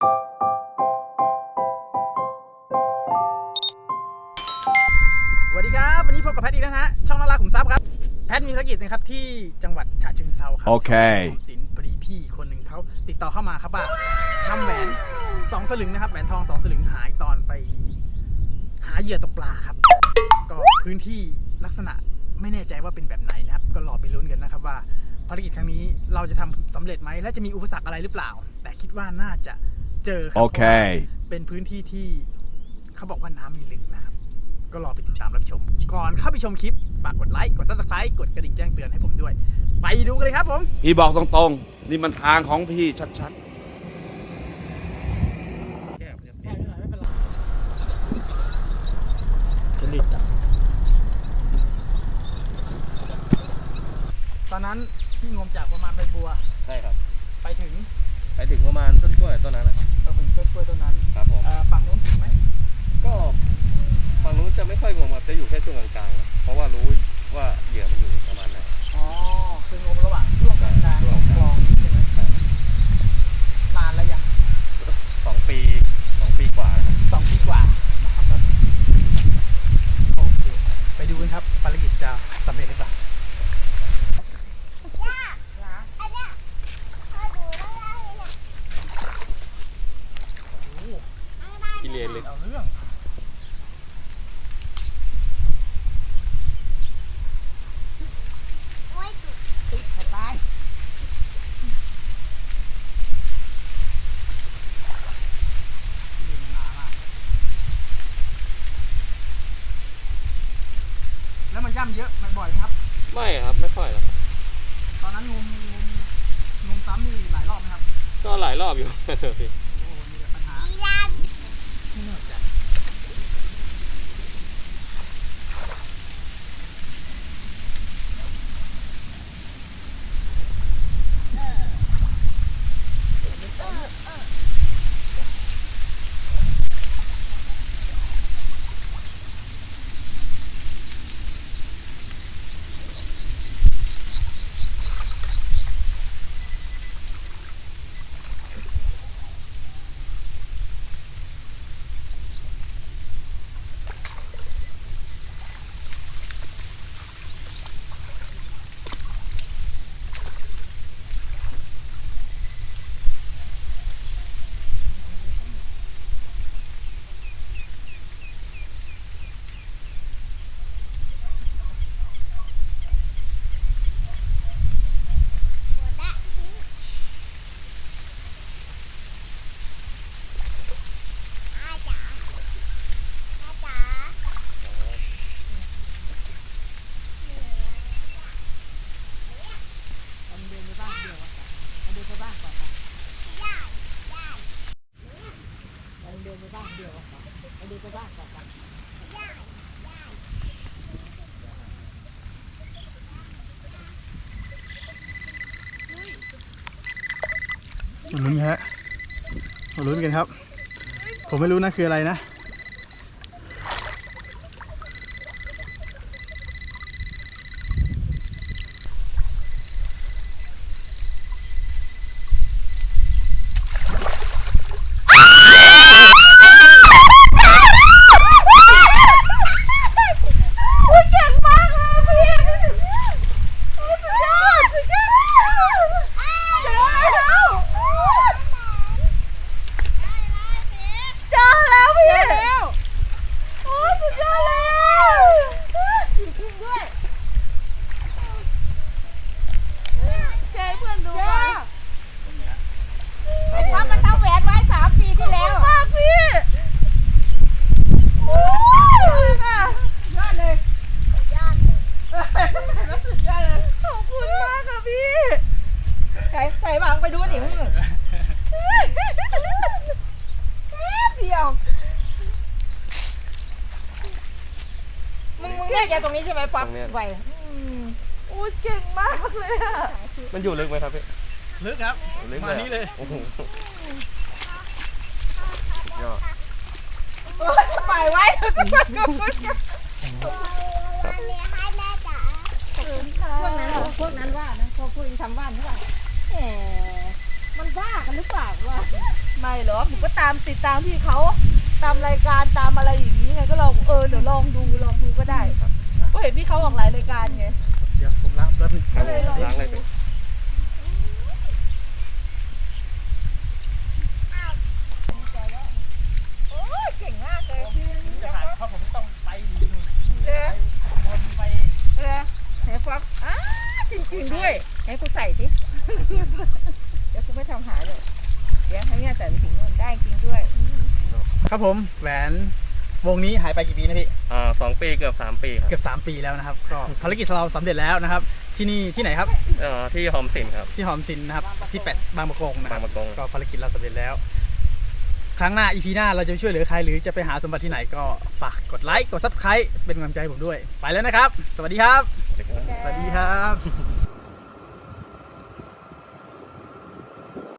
สวัสดีครับ วันนี้พบกับแพทย์อีกแล้วนะฮะ ช่องนาราขุมทรัพย์ครับ แพทย์มีภารกิจนะครับที่จังหวัดฉะเชิงเซาครัโอเคออมสินปรีพี่คนหนึ่งเขาติดต่อเข้ามาครับว่าทำแหวนสองสลึงนะครับแหวนทองสองสลึงหายตอนไป หาเหยื่อตกปลาครับ ก็พื้นที่ลักษณะไม่แน่ใจว่าเป็นแบบไหนนะครับ ก็รอไปลุ้นกันนะครับว่าภารกิจครั้งนี้เราจะทำสำเร็จไหมและจะมีอุปสรรคอะไรหรือเปล่า แต่คิดว่าน่าจะ เจอครับโอเค พราะว่าเป็นพื้นที่ที่เขาบอกว่าน้ำไม่ลึกนะครับ ก็รอไปติดตามรับชม ก่อนเข้าไปชมคลิป ฝากกดไลค์ กด subscribe กดกระดิ่งแจ้งเตือนให้ผมด้วย ไปดูกันเลยครับผม พี่บอกตรงๆ นี่มันทางของพี่ชัดตอนนั้นพี่งมจากประมาณใบบัวใช่ครับ ไปถึง ไปถึงประมาณต้นกล้วยต้นนั้นแหละครับเออถึงต้นกล้วยต้นนั้นครับผมเอ่อฝั่งนู้นถึงไหมก็ฝั่งนู้นจะไม่ค่อยงงครับจะอยู่แค่ช่วงกลางๆครับเพราะว่ารู้ว่าเหยื่อมันอยู่ประมาณไหน อ๋อคืองมระหว่างช่วงกลางๆของคลองนี้ใช่ไหมนานแล้วยังสองปีสองปีกว่าแล้วครับสองปีกว่านะครับโอเคไปดูกันครับภารกิจจะสำเร็จหรือเปล่า กิ เลนเลยเอาเรื่องแล้วมันย่ำเยอะบ่อยไหมครับ ไม่ครับไม่ค่อยหรอกครับตอนนั้นงมงมงมซ้ำนี่หลายรอบไหมครับ ก็หลายรอบอยู่ พี่ โอ้โหมีแต่ปัญหาไม่น่าจะ มา ลุ้นฮะมาลุ้นกันครับ ผมไม่รู้นะคืออะไรนะ มึงมึงเนี่ยแกตรงนี้ใช่ไหมปั๊บตรงเนี้ย ไหวอืมโอ้ยเก่งมากเลยอะมันอยู่ลึกไหมครับพี่ลึกครับ ลึกมานี้เลย โอ้โหยอดโอ้ยปล่อยไว้เดี๋ยวจะมากับมึงพวกนั้นเหรอพวกนั้นว่านะพวกพวกที่ทำบ้านหรือเปล่า แหมมันบ้ากันหรือเปล่าวะไม่เหรอหนูก็ตามติดตามพี่เขาตามรายการตามอะไรอย่างนี้ไงก็ลองเออเดี๋ยวลองดูลองดูก็ได้ก็เห็นพี่เขาออกหลายรายการไง เดี๋ยวผมล้างแป๊บนึงครับก็เลยลองล้างเลยดูโอ้ยเก่งมากเลย จะผ่านเพราะผมต้องไปนู่น เออ ไปบนไป เออไหนฟอกอ้าจริง ๆด้วยไหนกูใส่สิเดี๋ยวกูไม่ทำหายเลยเดี๋ยวให้เนี่ยใส่ไปถึงนู่นได้จริงด้วย ครับผมแหวนวงนี้หายไปกี่ปีนะพี่อ่าสองปีเกือบสามปีครับเกือบ3ปีแล้วนะครับก็ภารกิจเราสำเร็จแล้วนะครับ ที่นี่ที่ไหนครับเอ่อที่หอมสินครับ ที่หอมสินนะครับที่แปดบางประกงนะครับบางประกง ก็ภารกิจเราสำเร็จแล้ว ครั้งหน้าอีพีหน้าเราจะไปช่วยเหลือใครหรือจะไปหาสมบัติที่ไหนก็ฝากกดไลค์กดซับสไครต์เป็นกำลังใจให้ผมด้วย ไปแล้วนะครับ สวัสดีครับ สวัสดีครับ